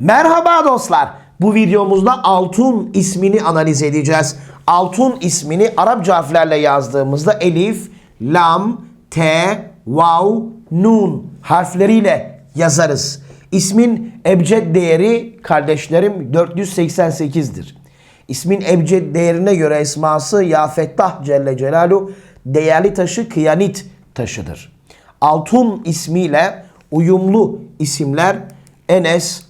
Merhaba dostlar. Bu videomuzda Altun ismini analiz edeceğiz. Altun ismini Arapça harflerle yazdığımızda elif, lam, te, vav, nun harfleriyle yazarız. İsmin ebced değeri kardeşlerim 488'dir. İsmin ebced değerine göre esması Ya Fettah Celle Celaluhu değerli taşı kıyanit taşıdır. Altun ismiyle uyumlu isimler Enes,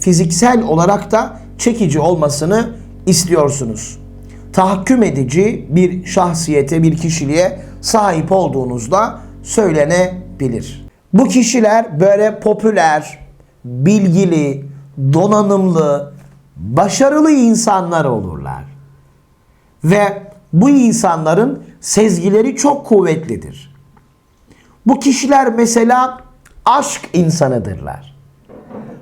fiziksel olarak da çekici olmasını istiyorsunuz. Tahakküm edici bir şahsiyete, bir kişiliğe sahip olduğunuzda söylenebilir. Bu kişiler böyle popüler, bilgili, donanımlı, başarılı insanlar olurlar. Ve bu insanların sezgileri çok kuvvetlidir. Bu kişiler mesela aşk insanıdırlar.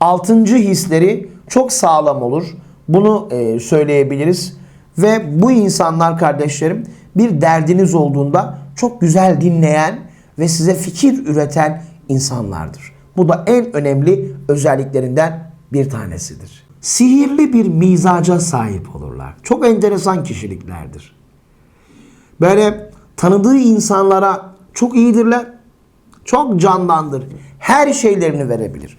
altıncı hisleri çok sağlam olur. Bunu e, söyleyebiliriz. Ve bu insanlar kardeşlerim bir derdiniz olduğunda çok güzel dinleyen ve size fikir üreten insanlardır. Bu da en önemli özelliklerinden bir tanesidir. Sihirli bir mizaca sahip olurlar. Çok enteresan kişiliklerdir. Böyle tanıdığı insanlara çok iyidirler. Çok candandır. Her şeylerini verebilir.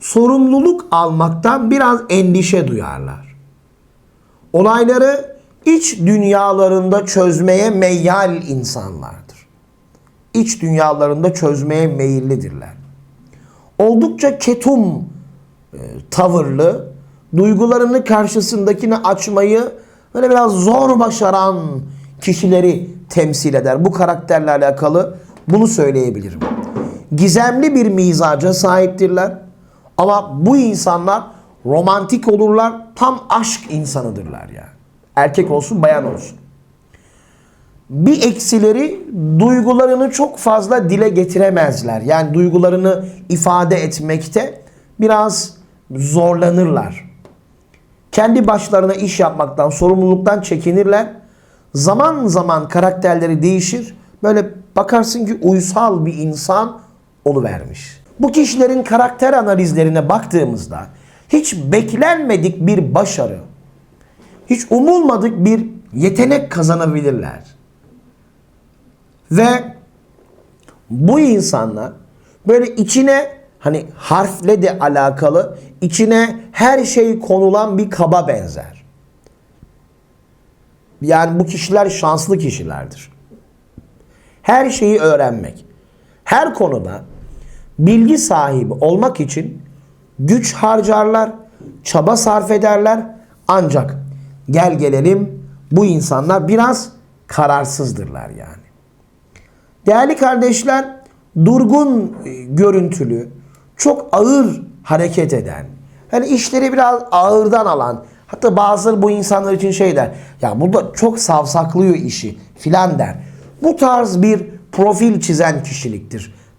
sorumluluk almaktan biraz endişe duyarlar. Olayları iç dünyalarında çözmeye meyyal insanlardır. İç dünyalarında çözmeye meyillidirler. Oldukça ketum e, tavırlı, duygularını karşısındakini açmayı böyle biraz zor başaran kişileri temsil eder. Bu karakterle alakalı bunu söyleyebilirim. Gizemli bir mizaca sahiptirler. Ama bu insanlar romantik olurlar. Tam aşk insanıdırlar yani. Erkek olsun bayan olsun. Bir eksileri duygularını çok fazla dile getiremezler. Yani duygularını ifade etmekte biraz zorlanırlar. Kendi başlarına iş yapmaktan, sorumluluktan çekinirler. Zaman zaman karakterleri değişir. Böyle bakarsın ki uysal bir insan oluvermiş. Bu kişilerin karakter analizlerine baktığımızda hiç beklenmedik bir başarı, hiç umulmadık bir yetenek kazanabilirler. Ve bu insanlar böyle içine hani harfle de alakalı içine her şey konulan bir kaba benzer. Yani bu kişiler şanslı kişilerdir. Her şeyi öğrenmek, her konuda bilgi sahibi olmak için güç harcarlar, çaba sarf ederler. Ancak gel gelelim bu insanlar biraz kararsızdırlar yani. Değerli kardeşler, durgun e, görüntülü, çok ağır hareket eden, hani işleri biraz ağırdan alan, hatta bazıları bu insanlar için şey der, ya bu çok savsaklıyor işi filan der. Bu tarz bir profil çizen kişiliktir.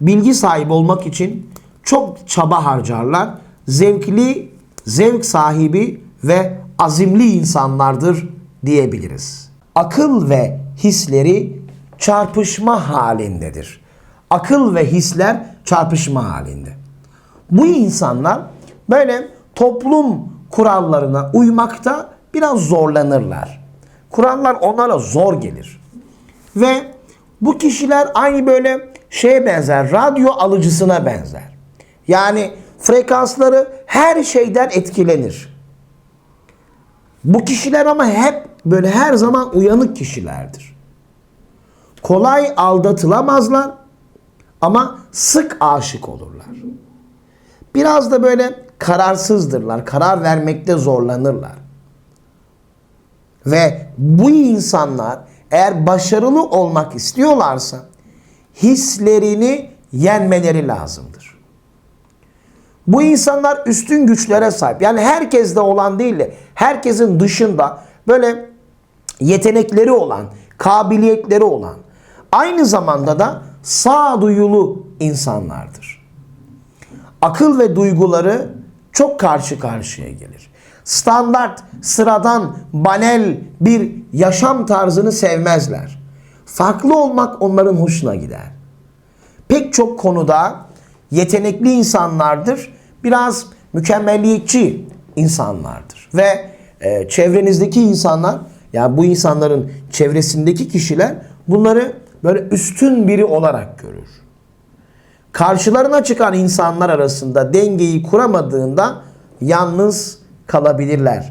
bilgi sahibi olmak için çok çaba harcarlar. Zevkli, zevk sahibi ve azimli insanlardır diyebiliriz. Akıl ve hisleri çarpışma halindedir. Akıl ve hisler çarpışma halinde. Bu insanlar böyle toplum kurallarına uymakta biraz zorlanırlar. Kurallar onlara zor gelir. Ve bu kişiler aynı böyle şeye benzer, radyo alıcısına benzer. Yani frekansları her şeyden etkilenir. Bu kişiler ama hep böyle her zaman uyanık kişilerdir kolay aldatılamazlar ama sık aşık olurlar. Biraz da böyle kararsızdırlar. Karar vermekte zorlanırlar. Ve bu insanlar eğer başarılı olmak istiyorlarsa hislerini yenmeleri lazımdır. Bu insanlar üstün güçlere sahip. Yani herkeste olan değil de herkesin dışında böyle yetenekleri olan, kabiliyetleri olan, aynı zamanda da sağduyulu insanlardır. Akıl ve duyguları çok karşı karşıya gelir. Standart, sıradan, banel bir yaşam tarzını sevmezler. Farklı olmak onların hoşuna gider. Pek çok konuda yetenekli insanlardır. Biraz mükemmelliyetçi insanlardır. Ve e, çevrenizdeki insanlar, yani bu insanların çevresindeki kişiler bunları böyle üstün biri olarak görür. Karşılarına çıkan insanlar arasında dengeyi kuramadığında yalnız kalabilirler.